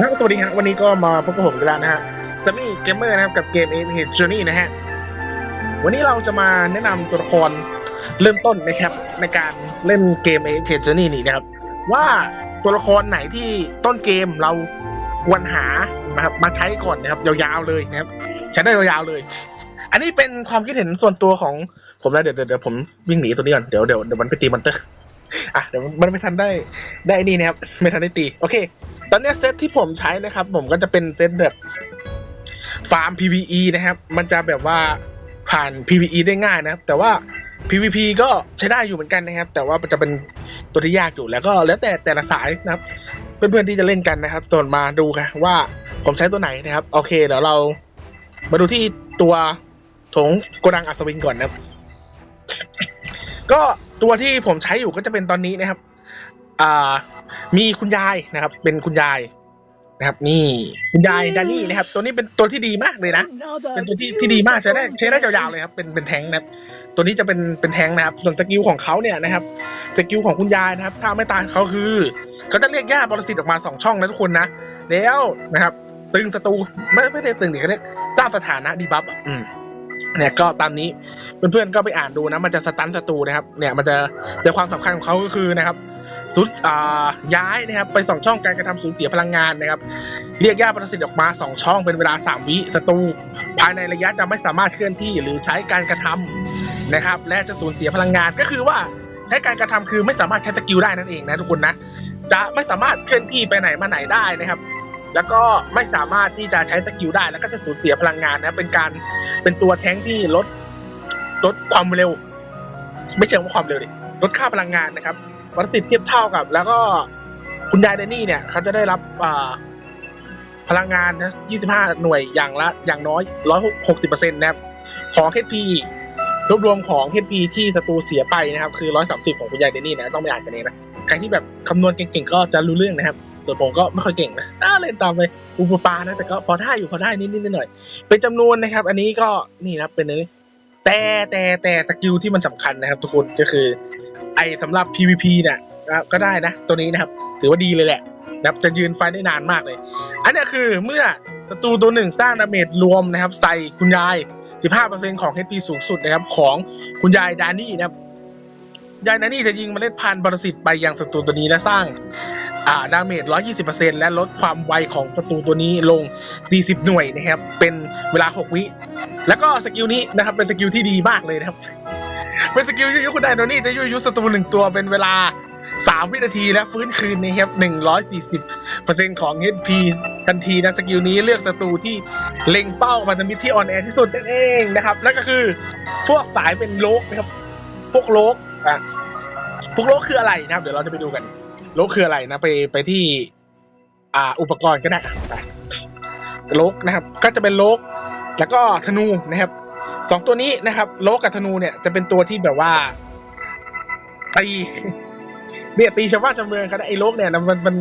ครับสวัสดีครับวันนี้ก็มาพบกับผมกันแล้วนะฮะซัมมี่เกมเมอร์นะครับกับเกม a p h Journey นะฮะวันนี้เราจะมาแนะนำตัวละครเริ่มต้นนะครับ ในการเล่นเกม a p h Journey นี่นะครับ ว่าตัวละครไหนที่ต้นเกมเราควรหานะครับมาใช้ก่อนนะครับ ยาวๆเลยนะครับใช้ได้ยาวๆเลย อันนี้เป็นความคิดเห็นส่วนตัวของผมนะเดี๋ยวเดี๋ยวเดี๋ยวผมวิ่งหนีตัวนี้ก่อนเดี๋ยวเดี๋ยวเดี๋ยวมันไปตีมอนเตอร์อะเดี๋ยวมันไม่ทันได้ได้นี่นะครับไม่ทันได้ตีโอเค ตอนนี้เซตที่ผมใช้นะครับ ผมก็จะเป็นเซตแบบฟาร์ม PVE นะครับ มันจะแบบว่าผ่าน PVE ได้ง่ายนะครับ แต่ว่า PVP ก็ใช้ได้อยู่เหมือนกันนะครับ แต่ว่ามันจะเป็นตัวที่ยากอยู่แล้วก็แล้วแต่แต่ละสายนะครับ เพื่อนๆที่จะเล่นกันนะครับตวนมาดูกันว่าผมใช้ตัวไหนนะครับ โอเคเดี๋ยวเรามาดูที่ตัวถงโกดังอัศวินก่อนนะครับ ก็ตัวที่ผมใช้อยู่ก็จะเป็นตอนนี้นะครับ อ่า มีคุณยายนะครับ เป็นคุณยายนะครับ นี่คุณยายดานี่นะครับ ตัวนี้เป็นตัวที่ดีมากเลยนะ เป็นตัวที่ที่ดีมากใช้ได้ใช้ได้ยาวๆเลยครับ เป็นเป็นแทงค์นะครับ ตัวนี้จะเป็นเป็นแทงค์นะครับส่วนสกิลของเขาเนี่ยนะครับสกิลของคุณยายนะครับ ถ้าไม่ตายเขาคือเขาจะเรียกย่าบริสิทธิ์ออกมาสองช่องนะทุกคนนะแล้วนะครับ ตึงศัตรูไม่ไม่ได้ตึงดิเขาเรียกสร้างสถานะดีบัฟอะอืมเนี่ยก็ตามนี้เพื่อนๆก็ไปอ่านดูนะ มันจะสตันศัตรูนะครับ เนี่ยมันจะแต่ความสำคัญของเขาก็คือนะครับ สุดย้ายนะครับไปสองช่องการกระทำสูญเสียพลังงานนะครับ เรียกย่าประสิทธิ์ออกมาสองช่องเป็นเวลาสามวิศัตรูภายในระยะจะไม่สามารถเคลื่อนที่หรือใช้การกระทำนะครับ และจะสูญเสียพลังงานก็คือว่าใช้การกระทำคือไม่สามารถใช้สกิลได้นั่นเองนะทุกคนนะจะไม่สามารถเคลื่อนที่ไปไหนมาไหนได้นะครับ แล้วก็ไม่สามารถที่จะใช้สกิลได้ แล้วก็จะสูญเสียพลังงานนะเป็นการเป็นตัวแท้งที่ลดลดความเร็ว ไม่เชิงว่าความเร็วดิลดค่าพลังงานนะครับ วัตถุดิเทียบเท่ากับ แล้วก็คุณยายเดนนี่เนี่ยเขาจะได้รับอ่าพลังงานนะ25 หน่วยอย่างละอย่างน้อย 160%นะครับของ HP รวบรวมของ HP ที่ศัตรูเสียไปนะครับ คือ 130 ของคุณยายเดนนี่นะต้องไปอ่านกันเองนะใครที่แบบคำนวณเก่งๆ ก็จะรู้เรื่องนะครับ ส่วนผมก็ไม่ค่อยเก่งนะอ่าเล่นตามไปอุปปานะแต่ก็พอได้อยู่พอได้นิดๆหน่อยๆเป็นจำนวนนะครับ อันนี้ก็นี่นะเป็นนนี้แต่แต่แต่สกิลที่มันสำคัญนะครับ ทุกคนก็คือ ไอสำหรับ PVP เนี่ยนะครับก็ได้นะ ตัวนี้นะครับ ถือว่าดีเลยแหละนะครับจะยืนไฟได้นานมากเลย อันนี้คือเมื่อศัตรูตัวหนึ่งสร้างดาเมจรวมนะครับ ใส่คุณยาย 15%ของ HP สูงสุดนะครับ ของคุณยายดานี่นะครับยายดานี่จะยิงเมล็ดพันธุ์ปรสิตไปยังศัตรูตัวนี้และสร้างอ่าดาเมจ 120%และลดความไวของศัตรูตัวนี้ลง 40 หน่วยนะครับ เป็นเวลา 6 วิ แล้วก็สกิลนี้นะครับ เป็นสกิลที่ดีมากเลยนะครับ เป็นสกิลยุยคุณไดโนนี่จะยุยยุศัตรูหนึ่งตัวเป็นเวลา3วินาทีและฟื้นคืนนะครับ140%ของ HP ทันทีนะสกิลนี้เลือกศัตรูที่เล็งเป้าพันธมิตรที่อ่อนแอที่สุดนั่นเองนะครับนั่นก็คือพวกสายเป็นโลกนะครับ พวกโลกอะพวกโลกคืออะไรนะครับ เดี๋ยวเราจะไปดูกัน โลกคืออะไรนะ ไปไปที่ อ่า อุปกรณ์ก็ได้โลกนะครับ ก็จะเป็นโลกแล้วก็ธนูนะครับ สองตัวนี้นะครับโลกับธนูเนี่ยจะเป็นตัวที่แบบว่าตีเนี่ยตีชาวบ้านชาวเมืองครับไอ้โลกเนี่ยมันมัน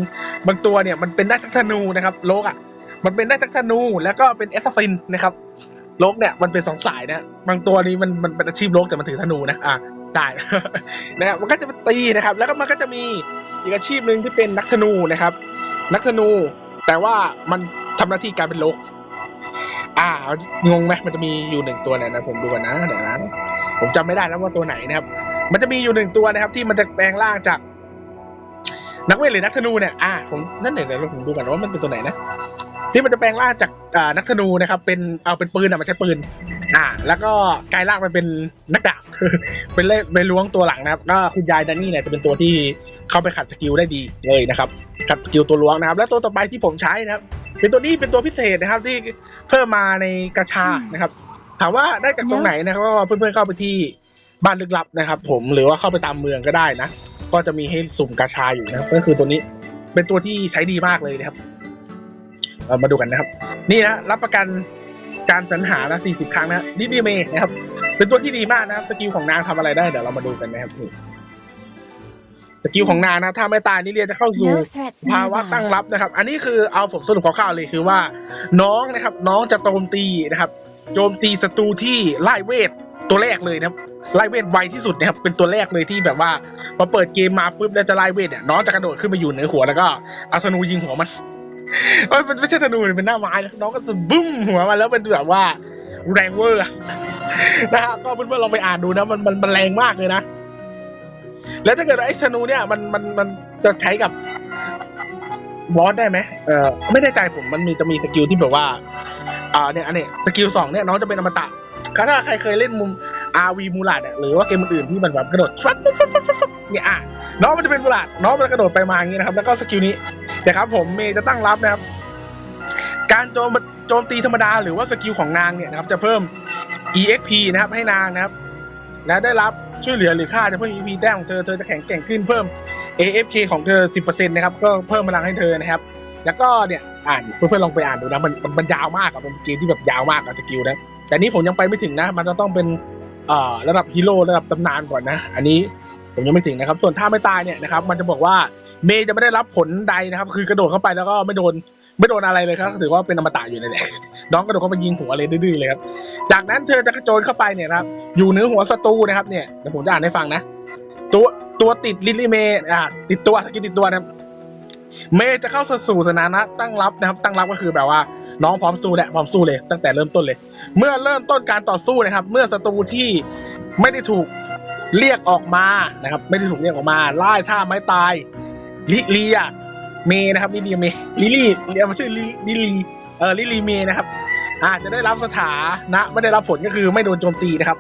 บางตัวเนี่ยมันเป็นได้ทั้งธนูนะครับโลกอะ มันเป็นได้ทั้งธนูแล้วก็เป็นแอสซัสซินนะครับโลกเนี่ยมันเป็นสองสายนะบางตัวนี้มันมันเป็นอาชีพโลกแต่มันถือธนูนะอะได้นะครับมันก็จะเป็นตีนะครับ แล้วก็มันก็จะมีอีกอาชีพหนึ่งที่เป็นนักธนูนะครับ นักธนู แต่ว่ามันทำหน้าที่การเป็นโลก อ่างงไหมมันจะมีอยู่หนึ่งตัวเนี่ยนะผมดูก่อนนะเดี๋ยวนะผมจำไม่ได้แล้วว่าตัวไหนนะครับ มันจะมีอยู่หนึ่งตัวนะครับ ที่มันจะแปลงร่างจาก นักเวทหรือนักธนูเนี่ยอ่าผมนั่นเดี๋ยวผมดูก่อนว่ามันเป็นตัวไหนนะที่มันจะแปลงร่างจากอ่านักธนูนะครับ เป็นเอาเป็นปืนอะมันใช้ปืน อ่า แล้วก็กลายร่างมันเป็นนักดาบเป็นเล่ไปล้วงตัวหลังนะครับก็คุณยายดานนี่เนี่ยจะเป็นตัวที่เข้าไปขัดสกิลได้ดีเลยนะครับขัดสกิลตัวล้วงนะครับ แล้วตัวต่อไปที่ผมใช้นะครับ เป็นตัวนี้เป็นตัวพิเศษนะครับ ที่เพิ่มมาในกระชานะครับ ถามว่าได้จากตรงไหนนะครับก็เพื่อนๆเข้าไปที่บ้านลึกลับนะครับ ผมหรือว่าเข้าไปตามเมืองก็ได้นะ ก็จะมีให้สุ่มกาชาอยู่นะครับ ก็คือตัวนี้เป็นตัวที่ใช้ดีมากเลยนะครับเรามาดูกันนะครับ นี่นะรับประกันการสรรหาละ40 ครั้งนะดิดีเมนะครับ เป็นตัวที่ดีมากนะครับสกิลของนางทำอะไรได้เดี๋ยวเรามาดูกันนะครับนี่ สกิลของนางนะ ถ้าไม่ตายนี่เรียนจะเข้าสู่ No threats ภาวะตั้ง nearby. รับนะครับ อันนี้คือเอาผมสรุปคร่าวๆเลยคือว่า น้องนะครับ น้องจะโจมตีนะครับ โจมตีศัตรูที่ไล่เวทตัวแรกเลยนะครับไล่เวทไวที่สุดนะครับเป็นตัวแรกเลยที่แบบว่าพอเปิดเกมมาปุ๊บแล้วจะไล่เวทเนี่ยน้องจะกระโดดขึ้นมาอยู่เหนือหัวแล้วก็เอาธนูยิงหัวมันเอ้ยมันไม่ใช่ธนูเลยเป็นหน้าไม้นะน้องก็จะบึ้มหัวมาแล้วเป็นแบบว่าแรงเวอร์อะ นะฮะก็เพื่อนๆลองไปอ่านดูนะมันมันมันแรงมากเลยนะ แล้วถ้าเกิดไอ้ธนูเนี่ยมันมันมันจะใช้กับบอสได้ไหมเออไม่ได้ใจผมมันมีจะมีสกิลที่แบบว่า อ่าเนี่ยอันนี้สกิลสองเนี่ยน้องจะเป็นอมตะถ้าใครเคยเล่นมุม RV มูลาดเนี่ยหรือว่าเกมอื่นๆที่มันแบบกระโดดฟัดฟัดฟัดฟัดฟัดเนี่ยอะน้องมันจะเป็นมูลาดน้องมันจะกระโดดไปมาอย่างนี้นะครับ แล้วก็สกิลนี้นะครับ ผมเมย์จะตั้งรับนะครับ การโจมโจมตีธรรมดาหรือว่าสกิลของนางเนี่ยนะครับ จะเพิ่ม EXP นะครับให้นางนะครับ และได้รับ ช่วยเหลือหรือค่าจะเพิ่ม EP แต้มของเธอ เธอจะแข็งแกร่งขึ้นเพิ่ม AFK ของเธอ 10%นะครับ ก็เพิ่มพลังให้เธอนะครับ แล้วก็เนี่ยอ่านเพื่อนๆลองไปอ่านดูนะมันมันมันยาวมากอะเป็นเกมที่แบบยาวมากอะสกิลนะ แต่นี้ผมยังไปไม่ถึงนะ มันจะต้องเป็นเอ่อระดับฮีโร่ระดับตำนานก่อนนะ อันนี้ผมยังไม่ถึงนะครับ ส่วนถ้าไม่ตายเนี่ยนะครับ มันจะบอกว่าเมย์จะไม่ได้รับผลใดนะครับ คือกระโดดเข้าไปแล้วก็ไม่โดน ไม่โดนอะไรเลยครับถือว่าเป็นอมตะอยู่ในแหละน้องกระโดดเข้าไปยิงหัวเลยดื้อๆเลยครับจากนั้นเธอจะกระโจนเข้าไปเนี่ยนะครับ อยู่เหนือหัวศัตรูนะครับเนี่ยเดี๋ยวผมจะอ่านให้ฟังนะ ตัวตัวติดลิลลี่เมอ่าติดตัวสกิลติดตัวนะครับเมย์จะเข้าสู่สถานะตั้งรับนะครับ ตั้งรับก็คือแบบว่า น้องพร้อมสู้แหละพร้อมสู้เลย ตั้งแต่เริ่มต้นเลย เมื่อเริ่มต้นการต่อสู้นะครับ เมื่อศัตรูที่ไม่ได้ถูกเรียกออกมานะครับ ไม่ได้ถูกเรียกออกมาไล่ท่าไม้ตายลิลีย เมย์นะครับลิลียเมย์ลิลี่เรียกมาชื่อลิลิลีเออลิลีเมย์นะครับ อาจจะได้รับสถานะไม่ได้รับผลก็คือไม่โดนโจมตีนะครับ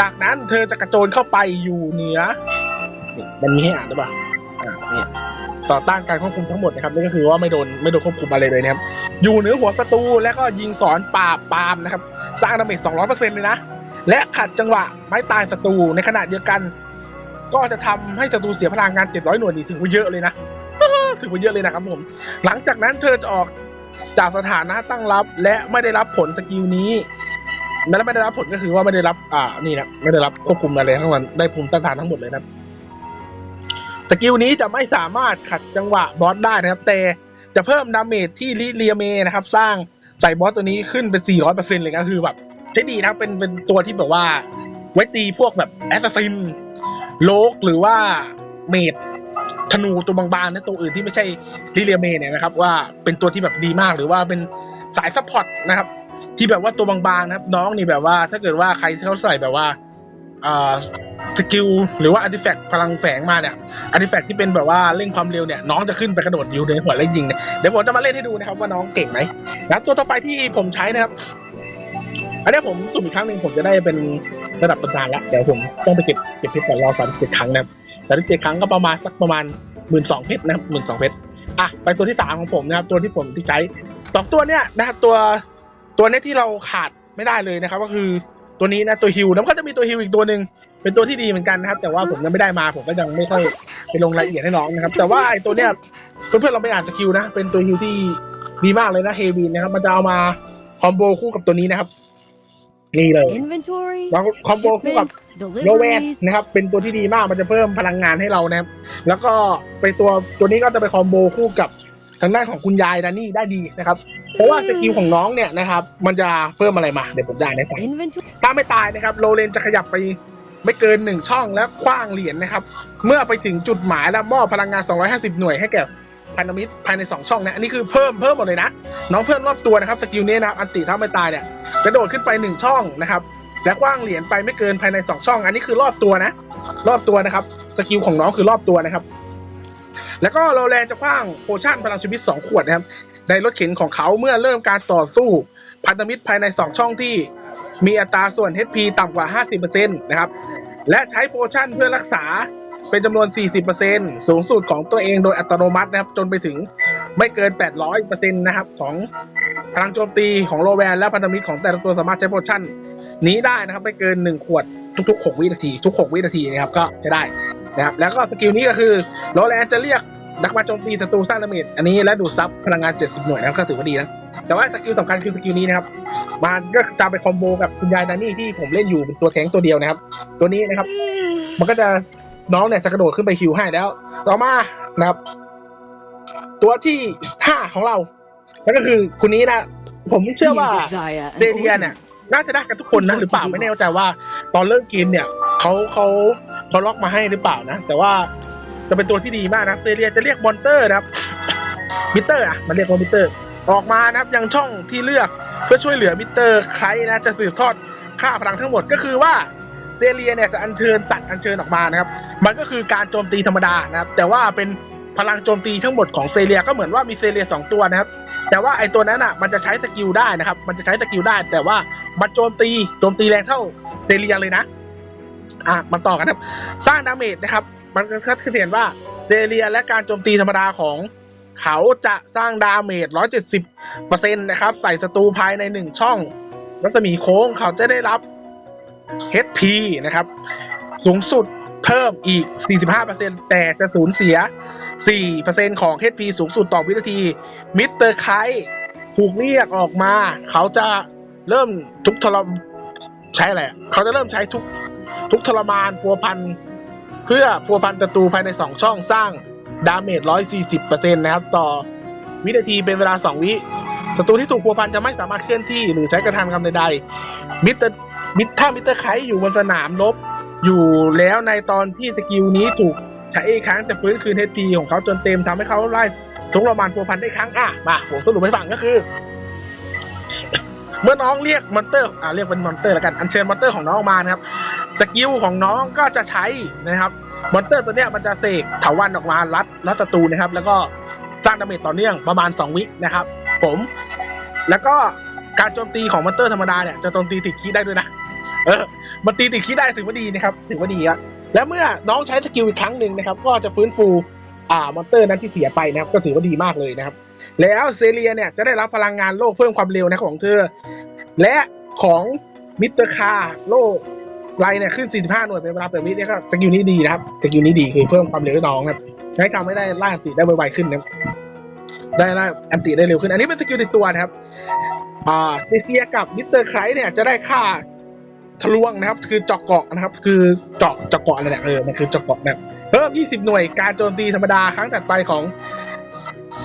จากนั้นเธอจะกระโจนเข้าไปอยู่เหนือนี่มันมีให้อ่านหรือเปล่าอ่าเนี่ยต่อต้านการควบคุมทั้งหมดนะครับนี่ก็คือว่าไม่โดนไม่โดนควบคุมอะไรเลยนะครับ อยู่เหนือหัวศัตรูแล้วก็ยิงสอนปราบปรามนะครับ สร้างดาเมจ200%เลยนะ และขัดจังหวะไม้ตายศัตรูในขณะเดียวกัน ก็จะทำให้ศัตรูเสียพลังงาน700หน่วยนี่ถือว่าเยอะเลยนะ ถือว่าเยอะเลยนะครับผม หลังจากนั้นเธอจะออกจากสถานะตั้งรับ และไม่ได้รับผลสกิลนี้และไม่ได้รับผลก็คือว่าไม่ได้รับ อ่า นี่นะ ไม่ได้รับควบคุมอะไรทั้งวันได้ภูมิต้านทานทั้งหมดเลยนะสกิลนี้จะไม่สามารถขัดจังหวะบอสได้นะครับ แต่จะเพิ่มดาเมจที่ลิเลียเมนะครับ สร้างใส่บอสตัวนี้ขึ้นเป็น 400%เลยก็คือแบบใช้ดีนะเป็นเป็นตัวที่แบบว่า ไว้ตีพวกแบบแอสซัสซินโลกหรือว่าเมด ธนูตัวบางๆนะตัวอื่นที่ไม่ใช่ลิเลียเมเนี่ยนะครับ ว่าเป็นตัวที่แบบดีมากหรือว่าเป็นสายซัพพอร์ตนะครับ ที่แบบว่าตัวบางๆนะครับ น้องนี่แบบว่า ถ้าเกิดว่าใครเขาใส่แบบว่าสกิลหรือว่าอาร์ติแฟกต์พลังแฝงมาเนี่ยอาร์ติแฟกต์ที่เป็นแบบว่าเร่งความเร็วเนี่ยน้องจะขึ้นไปกระโดดอยู่ในหัวแล้วยิงเนี่ยเดี๋ยวผมจะมาเล่นให้ดูนะครับว่าน้องเก่งไหมนะตัวต่อไปที่ผมใช้นะครับอันนี้ผมสุ่มอีกครั้งหนึ่งผมจะได้เป็นระดับตำนานแล้วเดี๋ยวผมต้องไปเก็บเก็บเพชรก่อนรอสามเจ็ดครั้งนะครับ แต่ที่เจ็ดครั้งก็ประมาณสักประมาณหมื่นสองเพชรนะครับหมื่นสองเพชรอะไปตัวที่สามของผมนะครับ ตัวที่ผมที่ใช้สองตัวเนี้ยนะครับตัวตัวเนี้ยที่เราขาดไม่ได้เลยนะครับ ก็คือตัวนี้นะตัวฮิวแล้วก็จะมีตัวฮิวอีกตัวหนึ่งเป็นตัวที่ดีเหมือนกันนะครับ แต่ว่าผมยังไม่ได้มาผมก็ยังไม่ค่อยไปลงรายละเอียดให้น้องนะครับ แต่ว่าไอ้ตัวเนี้ยเพื่อนๆเราไปอ่านสกิลนะ เป็นตัวฮิวที่ดีมากเลยนะเฮวินนะครับ มันจะเอามาคอมโบคู่กับตัวนี้นะครับ นี่เลย Inventory, เราคอมโบคู่กับ shipments, โลเวน deliveries. นะครับเป็นตัวที่ดีมากมันจะเพิ่มพลังงานให้เรานะครับ แล้วก็ไปตัวตัวนี้ก็จะไปคอมโบคู่กับทางด้านของคุณยายดานี่ได้ดีนะครับ เพราะว่าสกิลของน้องเนี่ยนะครับ มันจะเพิ่มอะไรมา เดี๋ยวผมจะอ่านให้ฟัง Inventory. ถ้าไม่ตายนะครับโลเลนจะขยับไปไม่เกินหนึ่งช่องและคว้างเหรียญนะครับ เมื่อไปถึงจุดหมายและมอบพลังงาน 250 หน่วยให้แก่พันธมิตรภายใน 2 ช่องนะอันนี้คือเพิ่มเพิ่มหมดเลยนะ น้องเพิ่มรอบตัวนะครับสกิลนี้นะครับอันติถ้าไม่ตายเนี่ยกระโดดขึ้นไป 1 ช่องนะครับ และคว้างเหรียญไปไม่เกินภายใน2ช่อง อันนี้คือรอบตัวนะ รอบตัวนะครับ สกิลของน้องคือรอบตัวนะครับ แล้วก็โรแลนจะคว้างโพชั่นพลังชีวิต2ขวดนะครับ ในรถเข็นของเขาเมื่อเริ่มการต่อสู้ พันธมิตรภายใน2ช่องที่ มีอัตราส่วน HP ต่ำกว่า 50%นะครับ และใช้โพชั่นเพื่อรักษาเป็นจำนวน 40%สูงสุดของตัวเองโดยอัตโนมัตินะครับ จนไปถึง ไม่เกิน 800%นะครับ ของพลังโจมตีของโลแวนและพันธมิตรของแต่ละตัวสามารถใช้โพชั่นนี้ได้นะครับ ไม่เกิน 1 ขวดทุก ๆ 6 วินาที ทุก 6 วินาทีนะครับก็ใช้ได้นะครับ แล้วก็สกิลนี้ก็คือโลแวนจะเรียกนักมาโจมตีศัตรูสร้างดาเมจอันนี้และดูดซับพลังงาน 70 หน่วยนะครับก็ถือว่าดีนะแต่ว่าสกิลสำคัญคือสกิลนี้นะครับมันก็จะไปคอมโบกับคุณยายดานี่ที่ผมเล่นอยู่เป็นตัวแทงตัวเดียวนะครับ ตัวนี้นะครับ มันก็จะน้องเนี่ยจะกระโดดขึ้นไปฮิวให้แล้ว ต่อมานะครับ ตัวที่ห้าของเรานั่นก็คือคนนี้นะผมเชื่อว่า Desire and Delia เนี่ยน่าจะได้กันทุกคนนะหรือเปล่าไม่แน่ใจว่า ตอนเริ่มเกมเนี่ยเขาเขาเขาล็อกมาให้หรือเปล่านะ แต่ว่าจะเป็นตัวที่ดีมากนะเซเรียจะเรียกมอนเตอร์นะครับมิเตอร์อะมันเรียกว่ามิเตอร์ ออกมานะครับยังช่องที่เลือกเพื่อช่วยเหลือมิเตอร์ใครนะจะสืบทอดค่าพลังทั้งหมดก็คือว่าเซเลียเนี่ยจะอัญเชิญตัดอัญเชิญออกมานะครับ มันก็คือการโจมตีธรรมดานะครับ แต่ว่าเป็น พลังโจมตีทั้งหมดของเซเลียก็เหมือนว่ามีเซเลียสองตัวนะครับ แต่ว่าไอตัวนั้นอะมันจะใช้สกิลได้นะครับ มันจะใช้สกิลได้ แต่ว่ามันโจมตีโจมตีแรงเท่าเซเลียเลยนะ อะมาต่อกันครับ สร้างดาเมจนะครับ มันก็คือเห็นว่าเซเลียและการโจมตีธรรมดาของเขาจะสร้างดาเมจ 170%นะครับ ใส่ศัตรูภายใน 1 ช่องรัศมีโค้งเขาจะได้รับ HP นะครับ สูงสุด เพิ่มอีก 45%แต่จะสูญเสีย 4%ของ HP สูงสุดต่อวินาที มิสเตอร์ไคถูกเรียกออกมา เขาจะเริ่มทุกทรมใช้อะไรอะเขาจะเริ่มใช้ทุกทุกทรมานพัวพัน เพื่อพัวพันศัตรูภายใน 2 ช่องสร้างดาเมจ 140%นะครับ ต่อวินาทีเป็นเวลา 2 วิศัตรูที่ถูกพัวพันจะไม่สามารถเคลื่อนที่หรือใช้กระทำกรรมใดๆมิสเตอร์มิสถ้ามิสเตอร์ไคอยู่บนสนามรบ อยู่แล้วในตอนที่สกิลนี้ถูกใช้อีกครั้งจะฟื้นคืนเฮทีของเขาจนเต็มทำให้เขาไล่ทุกประมาณพัวพันได้ครั้งอะมาผมสรุปให้ฟังก็คือ เมื่อน้องเรียกมอนเตอร์อ่าเรียกเป็นมอนเตอร์แล้วกันอัญเชิญมอนเตอร์ของน้องมานะครับสกิลของน้องก็จะใช้นะครับมอนเตอร์ตัวเนี้ยมันจะเสกถาวันออกมารัดรัดศัตรูนะครับ แล้วก็สร้างดาเมจต่อเนื่องประมาณ 2 วินะครับ ผม แล้วก็การโจมตีของมอนเตอร์ธรรมดาเนี่ยจะโจมตีติดคีได้ด้วยนะ เออมันตีติดคีย์ได้ถือว่าดีนะครับ ถือว่าดีอะและเมื่อน้องใช้สกิลอีกครั้งหนึ่งนะครับ ก็จะฟื้นฟูอ่ามอนเตอร์นั้นที่เสียไปนะครับ ก็ถือว่าดีมากเลยนะครับ แล้วเซเลียเนี่ยจะได้รับพลังงานโลกเพิ่มความเร็วนะของเธอ และของมิสเตอร์คาโลกไรเนี่ยขึ้น 45 หน่วยเป็นเวลาแปดวิเนี่ยก็สกิลนี้ดีนะครับสกิลนี้ดีคือเพิ่มความเร็วให้น้องครับให้ทำให้ได้ล่าอันติได้ไวๆขึ้นนะได้ล่าอันติได้เร็วขึ้น อันนี้เป็นสกิลติดตัวนะครับอ่าเซเซียกับมิสเตอร์ไครเนี่ยจะได้ค่า ทะลวงนะครับ คือเจาะเกาะนะครับ คือเจาะเจาะเกาะอะไรเนี่ยเออมันคือเจาะเกาะแบบเพิ่ม 20 หน่วยการโจมตีธรรมดาครั้งถัดไปของ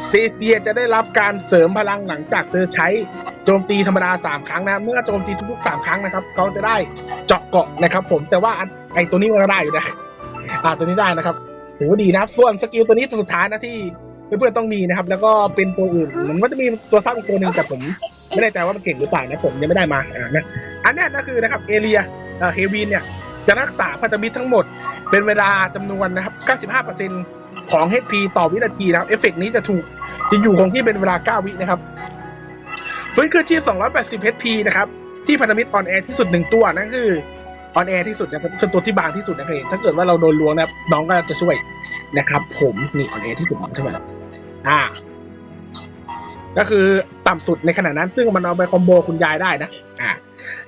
เซเซียจะได้รับการเสริมพลังหลังจากเธอใช้โจมตีธรรมดา 3 ครั้งนะ เมื่อโจมตีทุกๆ 3 ครั้งนะครับเขาจะได้เจาะเกาะนะครับผมแต่ว่าไอตัวนี้มันก็ได้อยู่นะอ่าตัวนี้ได้นะครับถือว่าดีนะครับ ส่วนสกิลตัวนี้ตัวสุดท้ายนะที่เพื่อนๆต้องมีนะครับ แล้วก็เป็นตัวอื่นมันก็จะมีตัวซ้ำอีกตัวหนึ่งแต่ผม ไม่แน่ใจว่ามันเก่งหรือเปล่านะผมยังไม่ได้มาอ่านะอันนี้ก็คือนะครับเอเรียเฮวีนเนี่ยจะรักษาพันธมิตรทั้งหมดเป็นเวลาจำนวนนะครับ 95%ของ HP ต่อวินาทีนะครับ เอฟเฟกต์นี้จะถูกจะอยู่คงที่เป็นเวลา 9 วินะครับฟื้นคืนชีพ 280 HP นะครับ ที่พันธมิตรออนแอร์ที่สุดหนึ่งตัวนั่นคือออนแอร์ที่สุดนะครับคือตัวที่บางที่สุดนะครับถ้าเกิดว่าเราโดนลวงนะครับน้องก็จะช่วยนะครับ ผมนี่ออนแอร์ที่สุดใช่ไหมอ่า ก็คือต่ำสุดในขณะนั้น ซึ่งมันเอาไปคอมโบคุณยายได้นะอ่า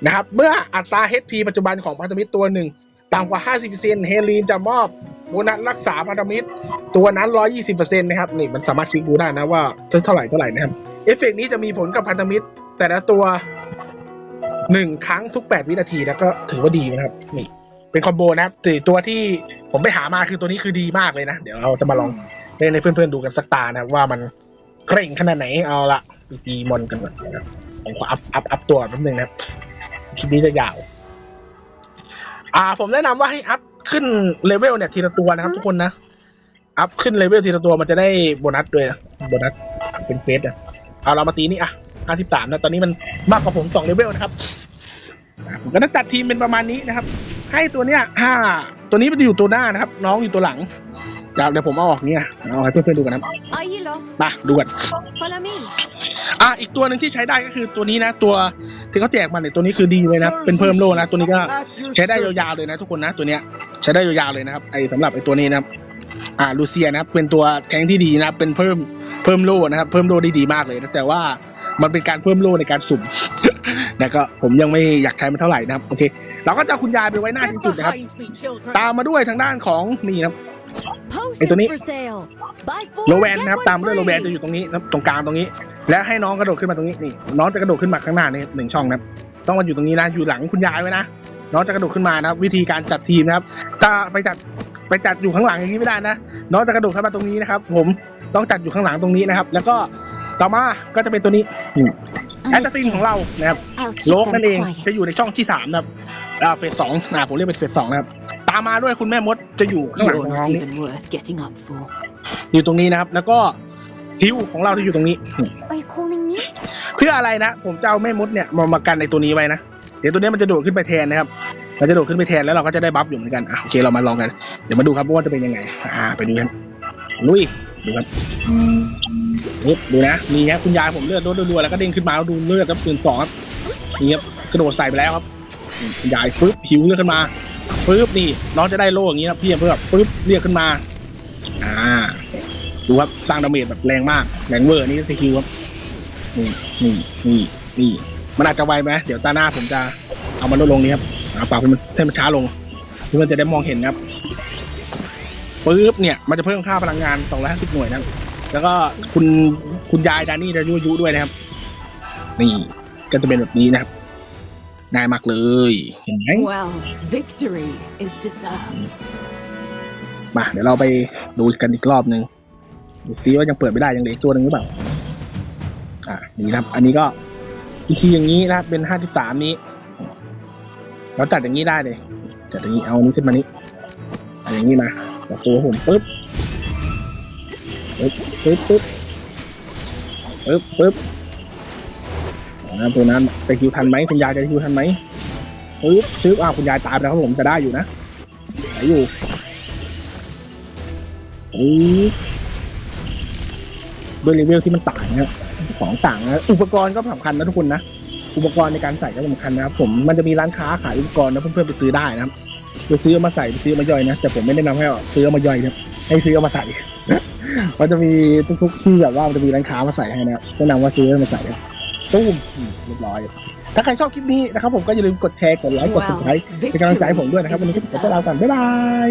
นะครับ เมื่ออัตรา HP ปัจจุบันของพันธมิตรตัวหนึ่งต่ำกว่า 50%เฮลีนจะมอบโบนัสรักษาพันธมิตร ตัวนั้น 120%นะครับนี่มันสามารถคลิกดูได้นะว่าเท่าไหร่เท่าไหร่นะครับเอฟเฟกต์นี้จะมีผลกับพันธมิตร แต่ละตัวหนึ่งครั้งทุก 8 วินาทีแล้วก็ถือว่าดีนะครับ นี่เป็นคอมโบนะครับสี่ตัวที่ผมไปหามาคือตัวนี้คือดีมากเลยนะ เดี๋ยวเราจะมาลองเล่นให้เพื่อนๆดูกันสักตานะว่ามัน เกร่งขนาดไหนเอาละดูตีมอนกันก่อนนะครับผมขออัพอัพอัพตัวแป๊บนึงนะครับคลิปนี้จะยาว อ่า ผมแนะนำว่าให้อัพขึ้นเลเวลเนี่ยทีละตัวนะครับ ทุกคนนะ อัพขึ้นเลเวลทีละตัวมันจะได้โบนัสด้วยนะโบนัสเป็นเฟสอะเอาเรามาตีนี่อะห้าสิบสามนะตอนนี้มันมากกว่าผมสองเลเวลนะครับอะผมก็จะจัดทีมเป็นประมาณนี้นะครับ ให้ตัวเนี้ยห้าตัวนี้มันจะอยู่ตัวหน้านะครับ น้องอยู่ตัวหลังเดี๋ยวเดี๋ยวผมเอาออกเนี่ยเอาให้เพื่อนๆดูกันนะ มาดูกัน Follow me. อะอีกตัวหนึ่งที่ใช้ได้ก็คือตัวนี้นะ ตัวที่เขาแจกมาเนี่ยตัวนี้คือดีเลยนะ เป็นเพิ่มโลนะตัวนี้ก็ใช้ได้ยาวๆเลยนะ ทุกคนนะตัวเนี้ยใช้ได้ยาวๆเลยนะครับไอ้สำหรับไอ้ตัวนี้นะครับอ่าลูเซียนะครับเป็นตัวแทงที่ดีนะครับเป็นเพิ่มเพิ่มโลนะครับ เพิ่มโลได้ดีมากเลยนะแต่ว่ามันเป็นการเพิ่มโลในการสุ่ม แต่ก็ผมยังไม่อยากใช้มันเท่าไหร่นะครับโอเค เราก็จะเอาคุณยายไปไว้หน้าที่สุดนะครับ me, children. ตามมาด้วยทางด้านของนี่นะครับ Potions Ito ni- for sale. Buy four, โลแวน get นะครับ one ตามด้วยโลแวน free. จะอยู่ตรงนี้นะครับตรงกลางตรงนี้ และให้น้องกระโดดขึ้นมาตรงนี้นี่น้องจะกระโดดขึ้นมาข้างหน้านี่หนึ่งช่องนะครับต้องมาอยู่ตรงนี้นะอยู่หลังคุณยายไว้นะน้องจะกระโดดขึ้นมานะครับ วิธีการจัดทีมนะครับถ้าไปจัดไปจัดอยู่ข้างหลังอย่างนี้ไม่ได้นะน้องจะกระโดดขึ้นมาตรงนี้นะครับ ผมต้องจัดอยู่ข้างหลังตรงนี้นะครับ แล้วก็ต่อมาก็จะเป็นตัวนี้แอสซินของเรานะครับ I'll keep โลก them นั่นเอง quiet. จะอยู่ในช่องที่สามนะครับอ่าเฟสสองนะผมเรียกเป็นเฟสสองนะครับตามมาด้วยคุณแม่มดจะอยู่ข้างหลัง You're ของน้อง not นี่ even worth getting up for. อยู่ตรงนี้นะครับ แล้วก็ฮิวของเราที่อยู่ตรงนี้ Are you calling me? เพื่ออะไรนะ ผมจะเอาแม่มดเนี่ยมามากันในตัวนี้ไว้นะ เดี๋ยวตัวนี้มันจะโดดขึ้นไปแทนนะครับ มันจะโดดขึ้นไปแทนแล้วเราก็จะได้บัฟอยู่เหมือนกัน อะโอเคเรามาลองกัน เดี๋ยวมาดูครับว่าจะเป็นยังไง อ่า ไปดูกัน ลุย ดูครับนี่ดูนะ มีครับคุณยายผมเลือดโดนรัวๆแล้วก็เด้งขึ้นมาแล้วดูเลือดครับปืนสองครับนี่ครับกระโดดใส่ไปแล้วครับนี่คุณยายปึ๊บหิวเลือดขึ้นมา ปึ๊บนี่น้องจะได้โล่อย่างนี้ครับพี่เพื่อปึ๊บเรียกขึ้นมา อ่า ดูครับสร้างดาเมจแบบแรงมากแรงเวอร์นี่สกิลครับนี่นี่นี่นี่มันอาจจะไวไหมเดี๋ยวตาหน้าผมจะเอามันลดลงนี้ครับเอาปากให้มันให้มันช้าลงเพื่อจะได้มองเห็นครับปึ๊บเนี่ยมันจะเพิ่มค่าพลังงาน 250 หน่วยนะแล้วก็คุณคุณยายดานี่จะยุยุด้วยนะครับ นี่ก็จะเป็นแบบนี้นะครับ ง่ายมากเลยเห็นไหม Well, victory is deserved. มาเดี๋ยวเราไปดูกันอีกรอบหนึ่งดูซิว่ายังเปิดไม่ได้ยังเหลืออีกตัวหนึ่งหรือเปล่า อ่านี่นะครับ อันนี้ก็อีกทีอย่างนี้นะครับเป็นห้าสิบสามนี้ เราจัดอย่างนี้ได้เลย จัดอย่างนี้เอาอันนี้ขึ้นมานี้เอาอย่างนี้มาจับตัวผมปึ๊บปึ๊บปึ๊บปึ๊บปึ๊บปึ๊บ นะตัวนั้นไปคิวทันไหมคุณยายจะคิวทันไหมปึ๊บปึ๊บอ้าวคุณยายตายไปแล้วครับผมจะได้อยู่นะไหนอยู่อุ๊ยด้วยเลเวลที่มันต่างนะของต่างนะอุปกรณ์ก็สำคัญนะทุกคนนะอุปกรณ์ในการใส่ก็สำคัญนะครับผมมันจะมีร้านค้าขายอุปกรณ์นะเพื่อนๆไปซื้อได้นะครับไปซื้อมาใส่ไปซื้อมาย่อยนะแต่ผมไม่แนะนำให้เอาซื้อมาย่อยนะครับให้ซื้อมาใส่มันจะมีทุกๆที่แบบว่ามันจะมีร้านค้ามาใส่ให้นะครับแนะนำว่าซื้อมาใส่ ตุ้มอืมเรียบร้อย ถ้าใครชอบคลิปนี้นะครับผมก็อย่าลืมกดแชร์ กดไลค์ กดติดตาม Well, เป็นกำลังใจให้ผมด้วยนะครับ วัน victory นี้ is ผมจะลา deserved. กันบ๊ายบาย